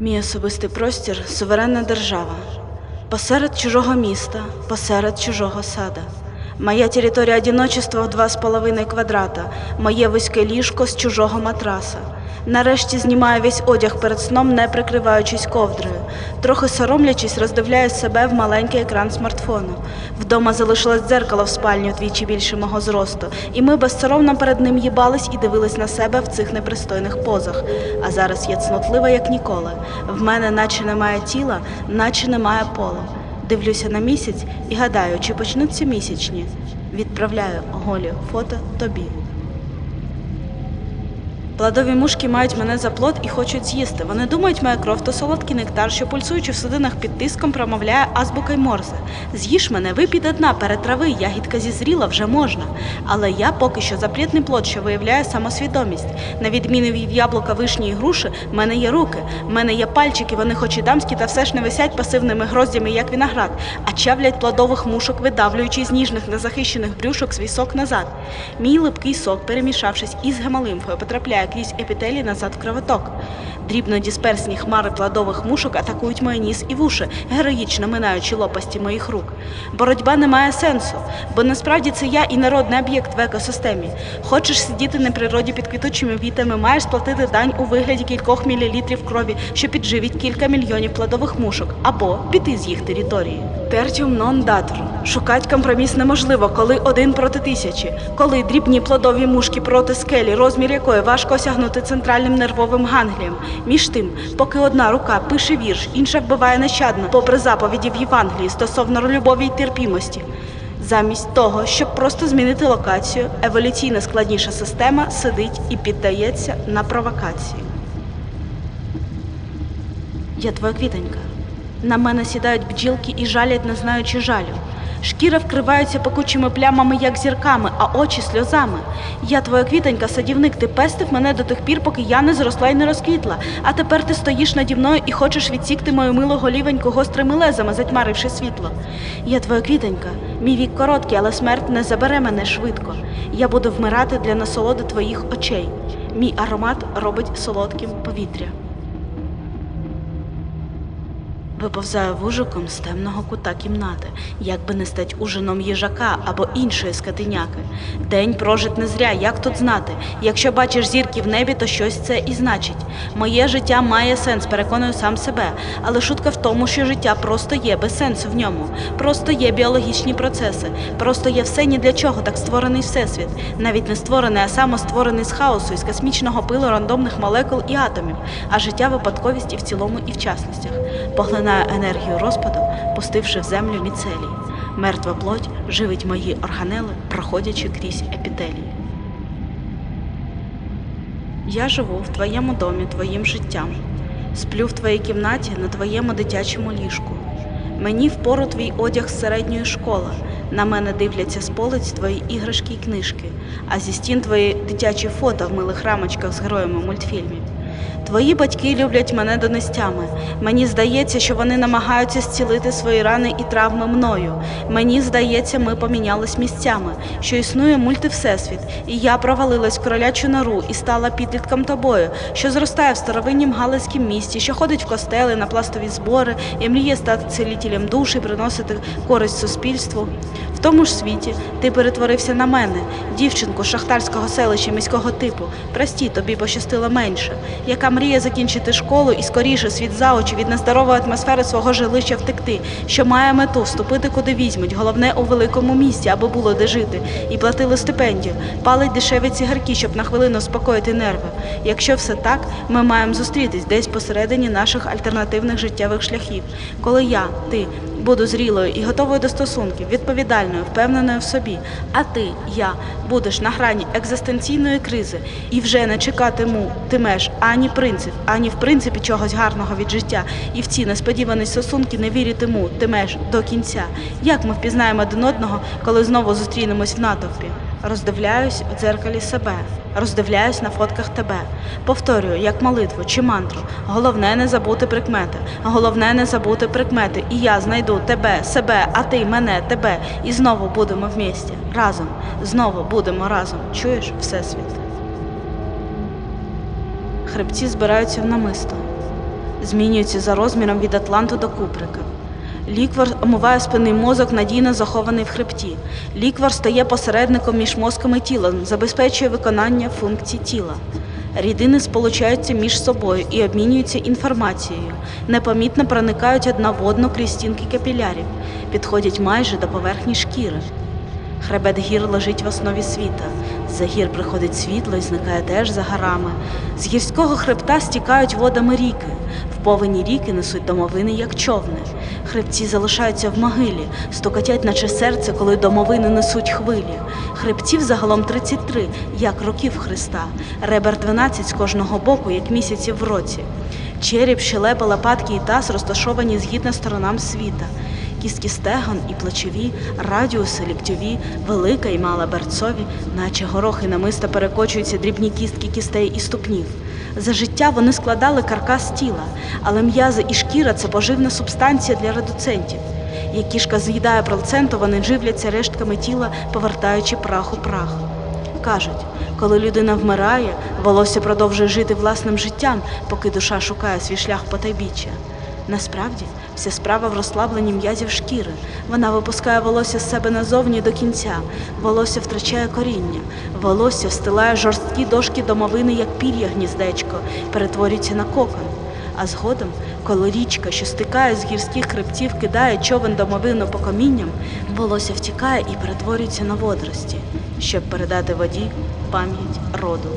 Мій особистий простір суверенна держава. Посеред чужого міста, посеред чужого сада. Моя територія одиночества в два з половиною квадрата, моє вузьке ліжко з чужого матраса. Нарешті знімаю весь одяг перед сном, не прикриваючись ковдрою. Трохи соромлячись, роздивляю себе в маленький екран смартфону. Вдома залишилось дзеркало в спальні вдвічі більше мого зросту, і ми безсоромно перед ним їбались і дивились на себе в цих непристойних позах. А зараз я цнотлива, як ніколи. В мене наче немає тіла, наче немає полу. Дивлюся на місяць і гадаю, чи почнуться місячні. Відправляю голі фото тобі. Плодові мушки мають мене за плод і хочуть з'їсти. Вони думають, моя кров то солодкий нектар, що пульсуючи в судинах під тиском, промовляє азбукою Морзе. З'їж мене, випій до дна, перетрави, ягідка зізріла, вже можна. Але я поки що запрітний плод, що виявляє самосвідомість. На відміну від яблука, вишні і груші, в мене є руки, в мене є пальчики, вони хоч і дамські, та все ж не висять пасивними гроздями, як виноград, а чавлять плодових мушок, видавлюючи з ніжних незахищених брюшок свій сок назад. Мій липкий сок, перемішавшись із гемолимфою, потрапляє крізь епітелій назад в кровоток. Дрібнодисперсні хмари плодових мушок атакують мої ніс і вуші, героїчно минаючи лопасті моїх рук. Боротьба не має сенсу, бо насправді це я і народний об'єкт в екосистемі. Хочеш сидіти на природі під квітучими вітами, маєш сплатити дань у вигляді кількох мілілітрів крові, що підживить кілька мільйонів плодових мушок, або піти з їх території. Тертіум нон датор. Шукать компроміс неможливо, коли один проти тисячі, коли дрібні плодові мушки проти скелі, розмір якої важко осягнути центральним нервовим ганглієм. Між тим, поки одна рука пише вірш, інша вбиває нещадно, попри заповіді в Євангелії стосовно любові й терпімості. Замість того, щоб просто змінити локацію, еволюційна складніша система сидить і піддається на провокації. Я твоя квітонька. На мене сідають бджілки і жалять, не знаючи жалю. Шкіра вкривається пекучими плямами, як зірками, а очі сльозами. Я твоя квітонька, садівник, ти пестив мене до тих пір, поки я не зросла і не розквітла. А тепер ти стоїш наді мною і хочеш відсікти мою милу голівеньку гострими лезами, затьмаривши світло. Я твоя квітонька, мій вік короткий, але смерть не забере мене швидко. Я буду вмирати для насолоди твоїх очей. Мій аромат робить солодким повітря. Виповзаю вужиком з темного кута кімнати, як би не стать ужином їжака або іншої скотиняки. День прожит не зря, як тут знати? Якщо бачиш зірки в небі, то щось це і значить. Моє життя має сенс, переконую сам себе. Але шутка в тому, що життя просто є, без сенсу в ньому. Просто є біологічні процеси, просто є все ні для чого, так створений всесвіт. Навіть не створений, а самостворений з хаосу, із космічного пилу рандомних молекул і атомів, а життя випадковість і в цілому, і в частностях. Поглинаю енергію розпаду, пустивши в землю міцелій. Мертва плоть живить мої органели, проходячи крізь епітелій. Я живу в твоєму домі твоїм життям, сплю в твоїй кімнаті на твоєму дитячому ліжку. Мені впору твій одяг з середньої школи. На мене дивляться з полиць твої іграшки й книжки, а зі стін твої дитячі фото в милих рамочках з героями мультфільмів. Твої батьки люблять мене донестями. Мені здається, що вони намагаються зцілити свої рани і травми мною. Мені здається, ми помінялись місцями, що існує мультивсесвіт, і я провалилась в кролячу нору і стала підлітком тобою, що зростає в старовиннім галицькім місті, що ходить в костели на пластові збори і мріє стати цілітелем душі, приносити користь суспільству. В тому ж світі ти перетворився на мене, дівчинку з шахтарського селища міського типу. Прості, тобі пощастило менше, яка мріє закінчити школу і скоріше світ за очі від нездорової атмосфери свого жилища втекти, що має мету вступити куди візьмуть, головне у великому місті, аби було де жити, і платили стипендію, палить дешеві цигарки, щоб на хвилину спокоїти нерви. Якщо все так, ми маємо зустрітись десь посередині наших альтернативних життєвих шляхів, коли я, ти. Буду зрілою і готовою до стосунків, відповідальною, впевненою в собі. А ти, я, будеш на грані екзистенційної кризи і вже не чекатиму тимеш ані принцип, ані в принципі чогось гарного від життя. І в ці несподівані стосунки не віритиму тимеш до кінця. Як ми впізнаємо один одного, коли знову зустрінемось в натовпі? Роздивляюсь в дзеркалі себе, роздивляюсь на фотках тебе. Повторюю, як молитву чи мантру. Головне не забути прикмети. Головне не забути прикмети. І я знайду тебе, себе, а ти мене, тебе. І знову будемо в місті. Разом. Знову будемо разом. Чуєш, Всесвіт? Хребці збираються в намисто. змінюються за розміром від Атланту до Куприка. Ліквор омиває спинний мозок, надійно захований в хребті. Ліквор стає посередником між мозком і тілом, забезпечує виконання функцій тіла. Рідини сполучаються між собою і обмінюються інформацією, непомітно проникають одна в одну крізь стінки капілярів, підходять майже до поверхні шкіри. Хребет гір лежить в основі світа. За гір приходить світло і зникає теж за горами. З гірського хребта стікають водами ріки. В повені ріки несуть домовини, як човни. Хребці залишаються в могилі, стукотять, наче серце, коли домовини несуть хвилі. Хребців загалом 33, як років Христа, ребер 12 з кожного боку, як місяців в році. Череп, щелепа, лопатки і таз розташовані згідно сторонам світа. Кістки стегон і плечові, радіуси ліктьові, велика і мала берцові, наче горохи намисто перекочуються дрібні кістки кістей і ступнів. За життя вони складали каркас тіла, але м'язи і шкіра це поживна субстанція для редуцентів. Як кішка з'їдає плаценту, вони живляться рештками тіла, повертаючи прах у прах. Кажуть, коли людина вмирає, волосся продовжує жити власним життям, поки душа шукає свій шлях потайбіччя. Насправді, вся справа в розслабленні м'язів шкіри. Вона випускає волосся з себе назовні до кінця. Волосся втрачає коріння. Волосся встилає жорсткі дошки домовини, як пір'я гніздечко, перетворюється на кокон. А згодом, коли річка, що стикає з гірських хребтів, кидає човен домовину по камінням, волосся втікає і перетворюється на водорості, щоб передати воді пам'ять роду.